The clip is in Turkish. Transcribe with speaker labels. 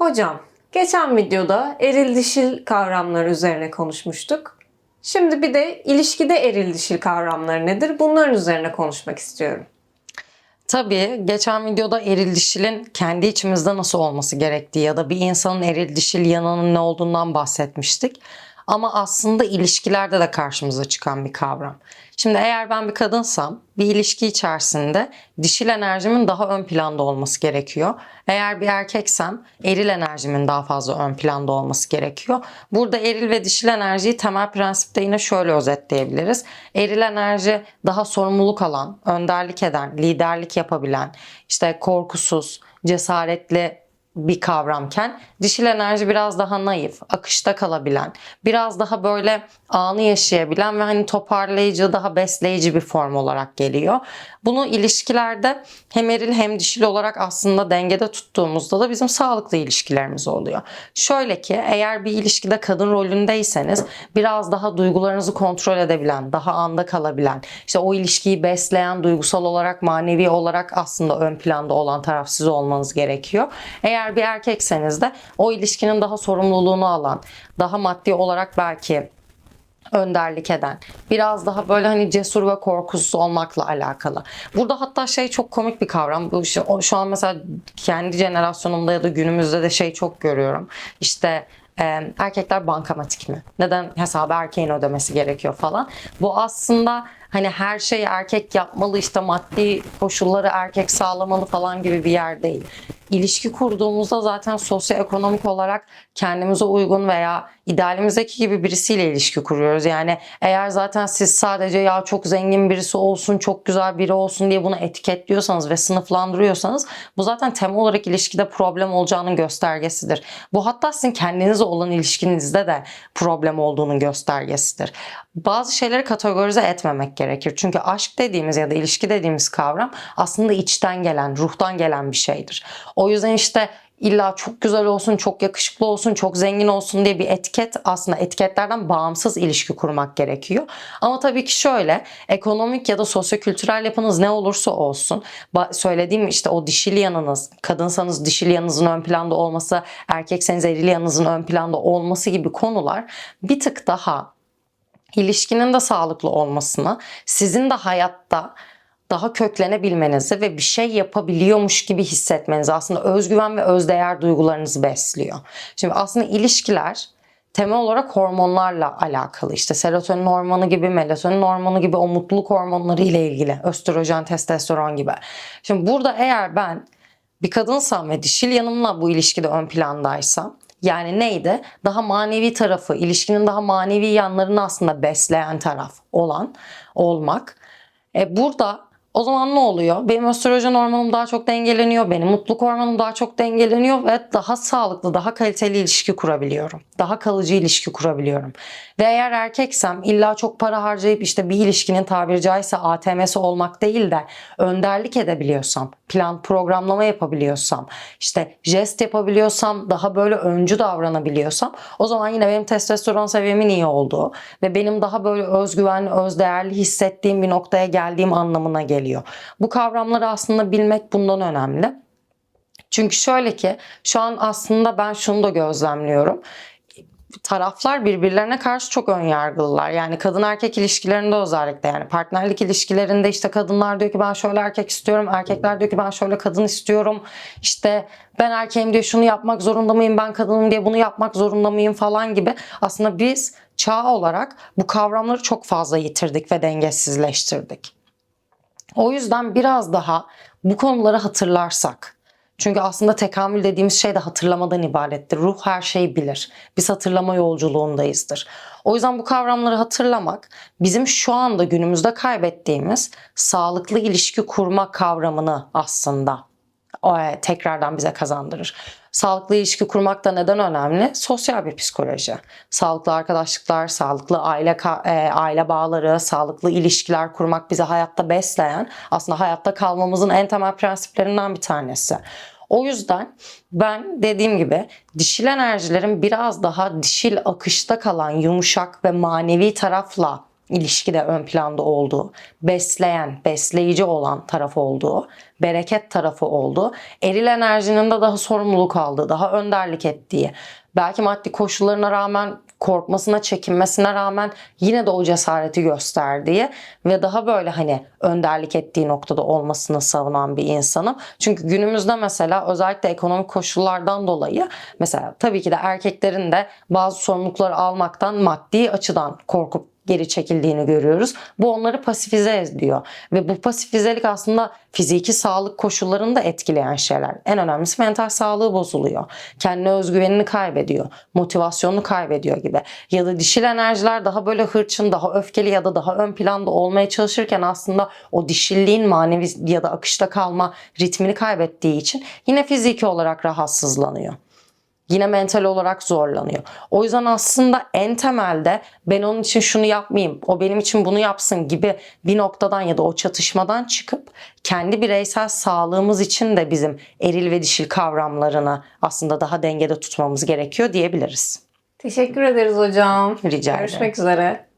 Speaker 1: Hocam, geçen videoda eril dişil kavramlar üzerine konuşmuştuk. Şimdi bir de ilişkide eril dişil kavramları nedir? Bunların üzerine konuşmak istiyorum.
Speaker 2: Tabii geçen videoda eril dişilin kendi içimizde nasıl olması gerektiği ya da bir insanın eril dişil yanının ne olduğundan bahsetmiştik. Ama aslında ilişkilerde de karşımıza çıkan bir kavram. Şimdi eğer ben bir kadınsam bir ilişki içerisinde dişil enerjimin daha ön planda olması gerekiyor. Eğer bir erkeksem eril enerjimin daha fazla ön planda olması gerekiyor. Burada eril ve dişil enerjiyi temel prensipte yine şöyle özetleyebiliriz. Eril enerji daha sorumluluk alan, önderlik eden, liderlik yapabilen, işte korkusuz, cesaretli bir kavramken dişil enerji biraz daha naif, akışta kalabilen, biraz daha böyle anı yaşayabilen ve hani toparlayıcı, daha besleyici bir form olarak geliyor. Bunu ilişkilerde hem eril hem dişil olarak aslında dengede tuttuğumuzda da bizim sağlıklı ilişkilerimiz oluyor. Şöyle ki eğer bir ilişkide kadın rolündeyseniz biraz daha duygularınızı kontrol edebilen, daha anda kalabilen, işte o ilişkiyi besleyen, duygusal olarak, manevi olarak aslında ön planda olan taraf siz olmanız gerekiyor. Eğer bir erkekseniz de o ilişkinin daha sorumluluğunu alan, daha maddi olarak belki önderlik eden, biraz daha böyle hani cesur ve korkusuz olmakla alakalı. Burada hatta şey çok komik bir kavram. Bu işte, şu an mesela kendi jenerasyonumda ya da günümüzde de şey çok görüyorum. İşte e, erkekler bankamatik mi? Neden hesabı erkeğin ödemesi gerekiyor falan. Bu aslında hani her şeyi erkek yapmalı işte maddi koşulları erkek sağlamalı falan gibi bir yer değil. İlişki kurduğumuzda zaten sosyoekonomik olarak kendimize uygun veya idealimizdeki gibi birisiyle ilişki kuruyoruz. Yani eğer zaten siz sadece ya çok zengin birisi olsun, çok güzel biri olsun diye bunu etiketliyorsanız ve sınıflandırıyorsanız bu zaten temel olarak ilişkide problem olacağının göstergesidir. Bu hatta sizin kendinizle olan ilişkinizde de problem olduğunun göstergesidir. Bazı şeyleri kategorize etmemek gerekir. Çünkü aşk dediğimiz ya da ilişki dediğimiz kavram aslında içten gelen, ruhtan gelen bir şeydir. O yüzden işte illa çok güzel olsun, çok yakışıklı olsun, çok zengin olsun diye bir etiket aslında etiketlerden bağımsız ilişki kurmak gerekiyor. Ama tabii ki şöyle ekonomik ya da sosyokültürel yapınız ne olursa olsun söylediğim işte o dişil yanınız, kadınsanız dişil yanınızın ön planda olması, erkekseniz eril yanınızın ön planda olması gibi konular bir tık daha ilişkinin de sağlıklı olmasını, sizin de hayatta daha köklenebilmenizi ve bir şey yapabiliyormuş gibi hissetmenizi aslında özgüven ve özdeğer duygularınızı besliyor. Şimdi aslında ilişkiler temel olarak hormonlarla alakalı. İşte serotonin hormonu gibi, melatonin hormonu gibi o mutluluk hormonları ile ilgili. Östrojen, testosteron gibi. Şimdi burada eğer ben bir kadınsam ve dişil yanımla bu ilişkide ön plandaysam yani neydi? Daha manevi tarafı, ilişkinin daha manevi yanlarını aslında besleyen taraf olan, olmak. E burada o zaman ne oluyor? Benim östrojen hormonum daha çok dengeleniyor, benim mutluluk hormonum daha çok dengeleniyor ve daha sağlıklı, daha kaliteli ilişki kurabiliyorum. Daha kalıcı ilişki kurabiliyorum. Ve eğer erkeksem illa çok para harcayıp işte bir ilişkinin tabiri caizse ATM'si olmak değil de önderlik edebiliyorsam, plan programlama yapabiliyorsam, işte jest yapabiliyorsam, daha böyle öncü davranabiliyorsam o zaman yine benim testosteron seviyemin iyi olduğu ve benim daha böyle özgüvenli, özdeğerli hissettiğim bir noktaya geldiğim anlamına geliyor. Bu kavramları aslında bilmek bundan önemli. Çünkü şöyle ki şu an aslında ben şunu da gözlemliyorum taraflar birbirlerine karşı çok ön yargılılar. Yani kadın erkek ilişkilerinde özellikle yani partnerlik ilişkilerinde işte kadınlar diyor ki ben şöyle erkek istiyorum. Erkekler diyor ki ben şöyle kadın istiyorum. İşte ben erkeğim diye şunu yapmak zorunda mıyım? Ben kadınım diye bunu yapmak zorunda mıyım falan gibi. Aslında biz çağ olarak bu kavramları çok fazla yitirdik ve dengesizleştirdik. O yüzden biraz daha bu konuları hatırlarsak çünkü aslında tekamül dediğimiz şey de hatırlamadan ibarettir. Ruh her şeyi bilir. Biz hatırlama yolculuğundayızdır. O yüzden bu kavramları hatırlamak bizim şu anda günümüzde kaybettiğimiz sağlıklı ilişki kurma kavramını aslında tekrardan bize kazandırır. Sağlıklı ilişki kurmak da neden önemli? Sosyal bir psikoloji. Sağlıklı arkadaşlıklar, sağlıklı aile e, aile bağları, sağlıklı ilişkiler kurmak bizi hayatta besleyen, aslında hayatta kalmamızın en temel prensiplerinden bir tanesi. O yüzden ben dediğim gibi dişil enerjilerin biraz daha dişil akışta kalan yumuşak ve manevi tarafla ilişkide ön planda olduğu, besleyen, besleyici olan taraf olduğu, bereket tarafı olduğu, eril enerjinin de daha sorumluluk aldığı, daha önderlik ettiği, belki maddi koşullarına rağmen korkmasına, çekinmesine rağmen yine de o cesareti gösterdiği ve daha böyle hani önderlik ettiği noktada olmasını savunan bir insanım. Çünkü günümüzde mesela özellikle ekonomik koşullardan dolayı mesela tabii ki de erkeklerin de bazı sorumlulukları almaktan maddi açıdan korkup geri çekildiğini görüyoruz. Bu onları pasifize ediyor. Ve bu pasifizelik aslında fiziki sağlık koşullarını da etkileyen şeyler. En önemlisi mental sağlığı bozuluyor. Kendine özgüvenini kaybediyor. Motivasyonunu kaybediyor gibi. Ya da dişil enerjiler daha böyle hırçın, daha öfkeli ya da daha ön planda olmaya çalışırken aslında o dişilliğin manevi ya da akışta kalma ritmini kaybettiği için yine fiziki olarak rahatsızlanıyor yine mental olarak zorlanıyor. O yüzden aslında en temelde ben onun için şunu yapmayayım, o benim için bunu yapsın gibi bir noktadan ya da o çatışmadan çıkıp kendi bireysel sağlığımız için de bizim eril ve dişil kavramlarını aslında daha dengede tutmamız gerekiyor diyebiliriz.
Speaker 1: Teşekkür ederiz hocam.
Speaker 2: Rica ederim.
Speaker 1: Görüşmek üzere.